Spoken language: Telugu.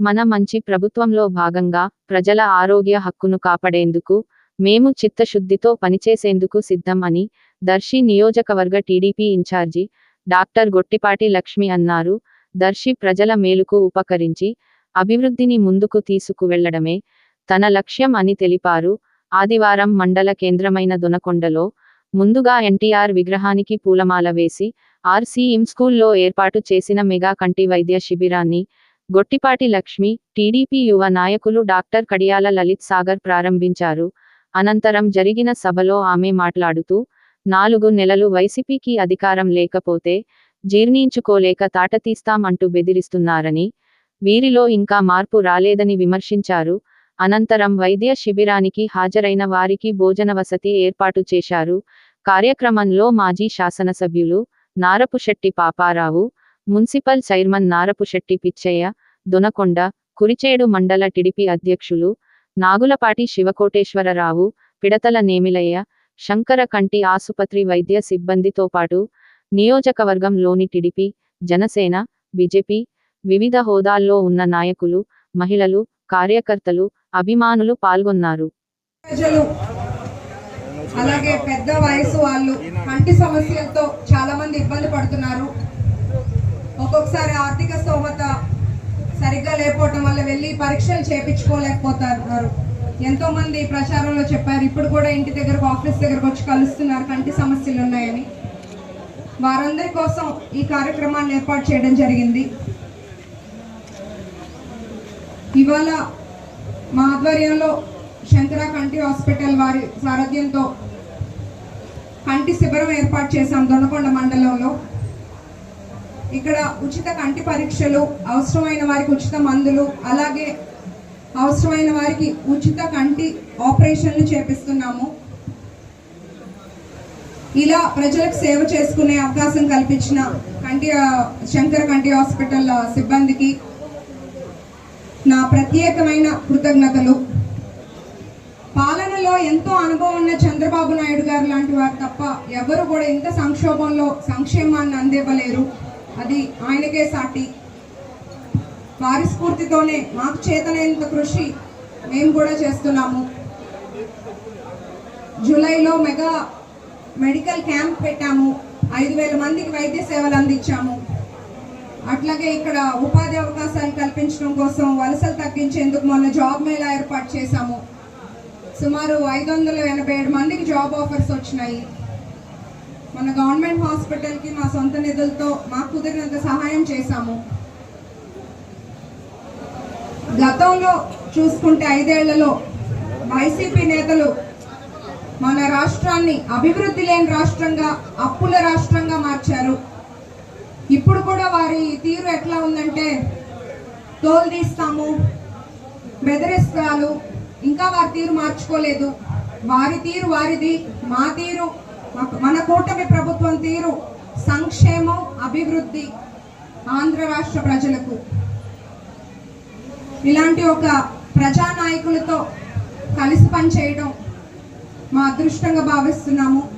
మన మంచి ప్రభుత్వంలో భాగంగా ప్రజల ఆరోగ్య హక్కును కాపాడేందుకు మేము చిత్తశుద్ధితో పనిచేసేందుకు సిద్ధం అని దర్శి నియోజకవర్గ TDP incharge doctor Gottipati Lakshmi అన్నారు. దర్శి ప్రజల మేలుకు ఉపకరించి అభివృద్ధిని ముందుకు తీసుకువెళ్ళడమే తన లక్ష్యం అని తెలిపారు. ఆదివారం మండల కేంద్రమైన దొనకొండలో ముందుగా ఎన్టీఆర్ విగ్రహానికి పూలమాల వేసి ఆర్సీఎం స్కూల్లో ఏర్పాటు చేసిన మెగా కంటి వైద్య శిబిరాన్ని గొట్టిపాటి లక్ష్మి టీడీపీ యువ నాయకులు డాక్టర్ కడియాల లలిత్ సాగర్ ప్రారంభించారు. అనంతరం జరిగిన సభలో ఆమె మాట్లాడుతూ నాలుగు నెలలు వైసీపీకి అధికారం లేకపోతే జీర్ణించుకోలేక తాటతీస్తాం అంటూ బెదిరిస్తున్నారని వీరిలో ఇంకా మార్పు రాలేదని విమర్శించారు. అనంతరం వైద్య శిబిరానికి హాజరైన వారికి భోజన వసతి ఏర్పాటు చేశారు. కార్యక్రమంలో మాజీ శాసనసభ్యులు నారపుశెట్టి పాపారావు మున్సిపల్ చైర్మన్ నారపుశెట్టి పిచ్చయ్య దొనకొండ కురిచేడు మండల టిడిపి అధ్యక్షులు నాగులపాటి శివకోటేశ్వరరావు పిడతల నేమిలయ్య శంకర కంటి ఆసుపత్రి వైద్య సిబ్బందితో పాటు నియోజకవర్గంలోని టిడిపి జనసేన బీజేపీ వివిధ హోదాల్లో ఉన్న నాయకులు మహిళలు కార్యకర్తలు అభిమానులు పాల్గొన్నారు. అలాగే పెద్ద వయసు వాళ్ళు కంటి సమస్యలతో చాలా మంది ఇబ్బంది పడుతున్నారు. ఒక్కొక్కసారి ఆర్థిక స్తోమత సరిగ్గా లేకపోవటం వల్ల వెళ్ళి పరీక్షలు చేపించుకోలేకపోతున్నారు. ఎంతో మంది ప్రచారంలో చెప్పారు ఇప్పుడు కూడా ఇంటి దగ్గరకు ఆఫీస్ దగ్గరకు వచ్చి కలుస్తున్నారు కంటి సమస్యలు ఉన్నాయని. వారందరి కోసం ఈ కార్యక్రమాన్ని ఏర్పాటు చేయడం జరిగింది. ఇవాళ మా ఆధ్వర్యంలో శంకర కంటి హాస్పిటల్ వారి సారథ్యంతో కంటి శిబిరం ఏర్పాటు చేశాం దొనకొండ మండలంలో. ఇక్కడ ఉచిత కంటి పరీక్షలు అవసరమైన వారికి ఉచిత మందులు అలాగే అవసరమైన వారికి ఉచిత కంటి ఆపరేషన్లు చేపిస్తున్నాము. ఇలా ప్రజలకు సేవ చేసుకునే అవకాశం కల్పించిన కంటి శంకర కంటి హాస్పిటల్ సిబ్బందికి నా ప్రత్యేకమైన కృతజ్ఞతలు. పాలనలో ఎంతో అనుభవం ఉన్న చంద్రబాబు నాయుడు గారు లాంటి వారు తప్ప ఎవరు కూడా ఇంత సంక్షోభంలో సంక్షేమాన్ని అందివ్వలేరు. అది ఆయనకే సాటి. వారి స్ఫూర్తితోనే మాకు చేతనైనంత కృషి మేము కూడా చేస్తున్నాము. జూలైలో మెగా మెడికల్ క్యాంప్ పెట్టాము. ఐదు వేల మందికి వైద్య సేవలు అందించాము. అట్లాగే ఇక్కడ ఉపాధి అవకాశాలు కల్పించడం కోసం వలసలు తగ్గించేందుకు మొన్న జాబ్ మేళా ఏర్పాటు చేశాము. సుమారు ఐదు వందల ఏడు మందికి జాబ్ ఆఫర్స్ వచ్చినాయి. మన గవర్నమెంట్ హాస్పిటల్కి మా సొంత నిధులతో మాకు కుదిరినంత సహాయం చేశాము. గతంలో చూసుకుంటే ఐదేళ్ళలో వైసీపీ నేతలు మన రాష్ట్రాన్ని అభివృద్ధి లేని రాష్ట్రంగా అప్పుల రాష్ట్రంగా మార్చారు. ఇప్పుడు కూడా వారి తీరు ఎట్లా ఉందంటే తోలుదీస్తాము బెదిరిస్తాలు ఇంకా వారి తీరు మార్చుకోలేదు. వారి తీరు వారిది మా తీరు మన కూటమి ప్రభుత్వం తీరు సంక్షేమం అభివృద్ధి ఆంధ్ర రాష్ట్ర ప్రజలకు. ఇలాంటి ఒక ప్రజానాయకులతో కలిసి పనిచేయడం మా అదృష్టంగా భావిస్తున్నాము.